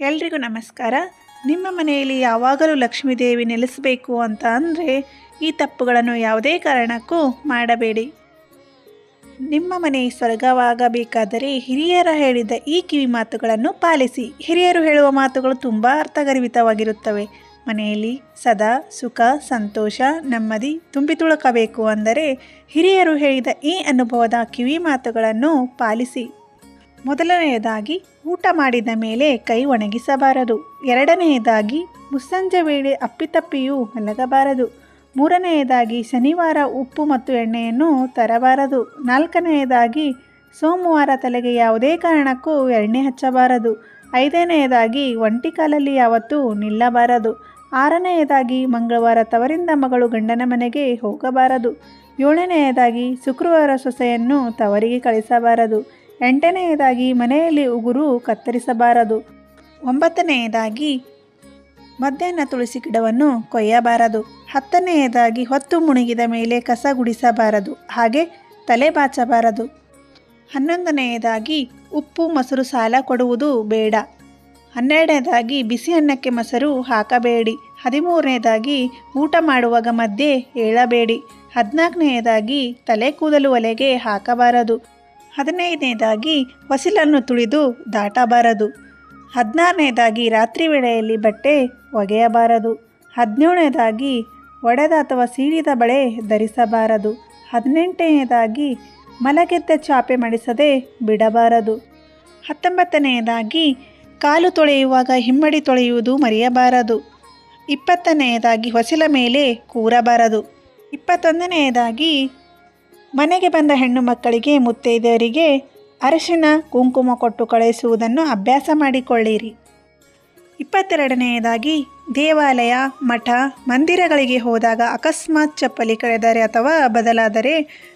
ಎಲ್ರಿಗೂ ನಮಸ್ಕಾರ. ನಿಮ್ಮ ಮನೆಯಲ್ಲಿ ಯಾವಾಗಲೂ ಲಕ್ಷ್ಮೀದೇವಿ ನೆಲೆಸಬೇಕು ಅಂತ ಅಂದರೆ ಈ ತಪ್ಪುಗಳನ್ನು ಯಾವುದೇ ಕಾರಣಕ್ಕೂ ಮಾಡಬೇಡಿ. ನಿಮ್ಮ ಮನೆ ಸ್ವರ್ಗವಾಗಬೇಕಾದರೆ ಹಿರಿಯರ ಹೇಳಿದ ಈ ಕಿವಿ ಮಾತುಗಳನ್ನು ಪಾಲಿಸಿ. ಹಿರಿಯರು ಹೇಳುವ ಮಾತುಗಳು ತುಂಬ ಅರ್ಥಗರ್ಭಿತವಾಗಿರುತ್ತವೆ. ಮನೆಯಲ್ಲಿ ಸದಾ ಸುಖ, ಸಂತೋಷ, ನೆಮ್ಮದಿ ತುಂಬಿ ತುಳುಕಬೇಕು ಅಂದರೆ ಹಿರಿಯರು ಹೇಳಿದ ಈ ಅನುಭವದ ಕಿವಿ ಮಾತುಗಳನ್ನು ಪಾಲಿಸಿ. ಮೊದಲನೆಯದಾಗಿ ಊಟ ಮಾಡಿದ ಮೇಲೆ ಕೈ ಒಣಗಿಸಬಾರದು. ಎರಡನೆಯದಾಗಿ, ಮುಸ್ಸಂಜೆ ವೇಳೆ ಅಪ್ಪಿತಪ್ಪಿಯೂ ಮಲಗಬಾರದು ಮೂರನೆಯದಾಗಿ, ಶನಿವಾರ ಉಪ್ಪು ಮತ್ತು ಎಣ್ಣೆಯನ್ನು ತರಬಾರದು. ನಾಲ್ಕನೆಯದಾಗಿ, ಸೋಮವಾರ ತಲೆಗೆ ಯಾವುದೇ ಕಾರಣಕ್ಕೂ ಎಣ್ಣೆ ಹಚ್ಚಬಾರದು. ಐದನೆಯದಾಗಿ, ಒಂಟಿ ಕಾಲಲ್ಲಿ ಯಾವತ್ತೂ ನಿಲ್ಲಬಾರದು. ಆರನೆಯದಾಗಿ, ಮಂಗಳವಾರ ತವರಿಂದ ಮಗಳು ಗಂಡನ ಮನೆಗೆ ಹೋಗಬಾರದು. ಏಳನೆಯದಾಗಿ, ಶುಕ್ರವಾರ ಸೊಸೆಯನ್ನು ತವರಿಗೆ ಕಳಿಸಬಾರದು. ಎಂಟನೆಯದಾಗಿ ಮನೆಯಲ್ಲಿ ಉಗುರು ಕತ್ತರಿಸಬಾರದು. ಒಂಬತ್ತನೆಯದಾಗಿ ಮಧ್ಯಾಹ್ನ ತುಳಸಿ ಗಿಡವನ್ನು ಕೊಯ್ಯಬಾರದು. ಹತ್ತನೆಯದಾಗಿ ಹೊತ್ತು ಮುಣುಗಿದ ಮೇಲೆ ಕಸ ಗುಡಿಸಬಾರದು. ಹಾಗೆ ತಲೆ ಬಾಚಬಾರದು. ಹನ್ನೊಂದನೆಯದಾಗಿ ಉಪ್ಪು ಮೊಸರು ಸಾಲ ಕೊಡುವುದು ಬೇಡ. ಹನ್ನೆರಡನೇದಾಗಿ ಬಿಸಿ ಅನ್ನಕ್ಕೆ ಮೊಸರು ಹಾಕಬೇಡಿ. ಹದಿಮೂರನೇದಾಗಿ ಊಟ ಮಾಡುವಾಗ ಮಧ್ಯೆ ಏಳಬೇಡಿ. ಹದಿನಾಲ್ಕನೆಯದಾಗಿ ತಲೆ ಕೂದಲು ಒಲೆಗೆ ಹಾಕಬಾರದು. ಹದಿನೈದನೇದಾಗಿ ಹೊಸಿಲನ್ನು ತುಳಿದು ದಾಟಬಾರದು. ಹದಿನಾರನೇದಾಗಿ ರಾತ್ರಿ ವೇಳೆಯಲ್ಲಿ ಬಟ್ಟೆ ಒಗೆಯಬಾರದು. ಹದಿನೇಳನೇದಾಗಿ ಒಡೆದ ಅಥವಾ ಸೀಳಿದ ಬಳೆ ಧರಿಸಬಾರದು. ಹದಿನೆಂಟನೇದಾಗಿ ಮಲಗೆದ್ದ ಚಾಪೆ ಮಡಿಸದೆ ಬಿಡಬಾರದು. ಹತ್ತೊಂಬತ್ತನೆಯದಾಗಿ ಕಾಲು ತೊಳೆಯುವಾಗ ಹಿಮ್ಮಡಿ ತೊಳೆಯುವುದು ಮರೆಯಬಾರದು. ಇಪ್ಪತ್ತನೆಯದಾಗಿ ಹೊಸಿಲ ಮೇಲೆ ಕೂರಬಾರದು. ಇಪ್ಪತ್ತೊಂದನೆಯದಾಗಿ ಮನೆಗೆ ಬಂದ ಹೆಣ್ಣು ಮಕ್ಕಳಿಗೆ, ಮುತ್ತೈದೆಯರಿಗೆ ಅರಶಿನ, ಕುಂಕುಮ ಕೊಟ್ಟು ಕಳುಹಿಸುವುದನ್ನು ಅಭ್ಯಾಸ ಮಾಡಿಕೊಳ್ಳಿರಿ. ಇಪ್ಪತ್ತೆರಡನೆಯದಾಗಿ, ದೇವಾಲಯ, ಮಠ, ಮಂದಿರಗಳಿಗೆ ಹೋದಾಗ ಅಕಸ್ಮಾತ್ ಚಪ್ಪಲಿ ಕಳೆದರೆ ಅಥವಾ ಬದಲಾದರೆ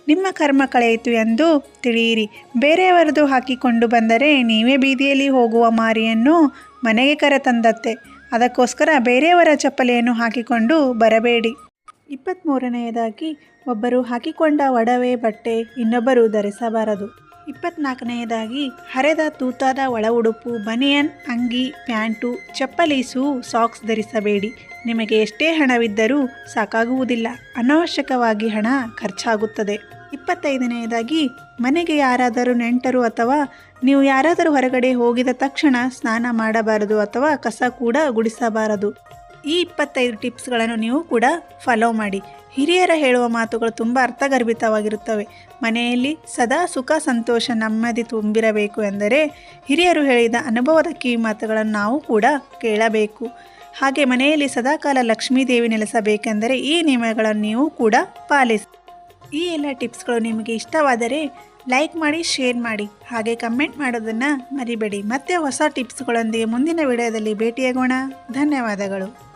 ನಿಮ್ಮ ಕರ್ಮ ಕಳೆಯಿತು ಎಂದು ತಿಳಿಯಿರಿ. ಬೇರೆಯವರದು ಹಾಕಿಕೊಂಡು ಬಂದರೆ ನೀವೇ ಬೀದಿಯಲ್ಲಿ ಹೋಗುವ ಮಾರಿಯನ್ನು ಮನೆಗೆ ಕರೆತಂದತ್ತೆ ಅದಕ್ಕೋಸ್ಕರ ಬೇರೆಯವರ ಚಪ್ಪಲಿಯನ್ನು ಹಾಕಿಕೊಂಡು ಬರಬೇಡಿ. ಇಪ್ಪತ್ತ್ಮೂರನೆಯದಾಗಿ ಒಬ್ಬರು ಹಾಕಿಕೊಂಡ ಒಡವೆ ಬಟ್ಟೆ ಇನ್ನೊಬ್ಬರು ಧರಿಸಬಾರದು. ಇಪ್ಪತ್ನಾಲ್ಕನೆಯದಾಗಿ ಹರೆದ ತೂತಾದ ಒಳ ಉಡುಪು, ಬನಿಯನ್, ಅಂಗಿ, ಪ್ಯಾಂಟು, ಚಪ್ಪಲಿ ಸಾಕ್ಸ್ ಧರಿಸಬೇಡಿ. ನಿಮಗೆ ಎಷ್ಟೇ ಹಣವಿದ್ದರೂ ಸಾಕಾಗುವುದಿಲ್ಲ. ಅನಾವಶ್ಯಕವಾಗಿ ಹಣ ಖರ್ಚಾಗುತ್ತದೆ. ಇಪ್ಪತ್ತೈದನೆಯದಾಗಿ ಮನೆಗೆ ಯಾರಾದರೂ ನೆಂಟರು ಅಥವಾ ನೀವು ಯಾರಾದರೂ ಹೊರಗಡೆ ಹೋಗಿದ ತಕ್ಷಣ ಸ್ನಾನ ಮಾಡಬಾರದು ಅಥವಾ ಕಸ ಕೂಡ ಗುಡಿಸಬಾರದು. ಈ ಇಪ್ಪತ್ತೈದು ಟಿಪ್ಸ್ಗಳನ್ನು ನೀವು ಕೂಡ ಫಾಲೋ ಮಾಡಿ. ಹಿರಿಯರ ಹೇಳುವ ಮಾತುಗಳು ತುಂಬ ಅರ್ಥಗರ್ಭಿತವಾಗಿರುತ್ತವೆ. ಮನೆಯಲ್ಲಿ ಸದಾ ಸುಖ, ಸಂತೋಷ ನೆಮ್ಮದಿ ತುಂಬಿರಬೇಕು ಎಂದರೆ ಹಿರಿಯರು ಹೇಳಿದ ಅನುಭವದ ಕಿವಿ ಮಾತುಗಳನ್ನು ನಾವು ಕೂಡ ಕೇಳಬೇಕು. ಹಾಗೆ ಮನೆಯಲ್ಲಿ ಸದಾಕಾಲ ಲಕ್ಷ್ಮೀದೇವಿ ನೆಲೆಸಬೇಕೆಂದರೆ ಈ ನಿಯಮಗಳನ್ನು ನೀವು ಕೂಡ ಪಾಲಿಸಿ. ಈ ಎಲ್ಲ ಟಿಪ್ಸ್ಗಳು ನಿಮಗೆ ಇಷ್ಟವಾದರೆ ಲೈಕ್ ಮಾಡಿ, ಶೇರ್ ಮಾಡಿ. ಹಾಗೆ ಕಮೆಂಟ್ ಮಾಡೋದನ್ನು ಮರಿಬೇಡಿ. ಮತ್ತೆ ಹೊಸ ಟಿಪ್ಸ್ಗಳೊಂದಿಗೆ ಮುಂದಿನ ವಿಡಿಯೋದಲ್ಲಿ ಭೇಟಿಯಾಗೋಣ. ಧನ್ಯವಾದಗಳು.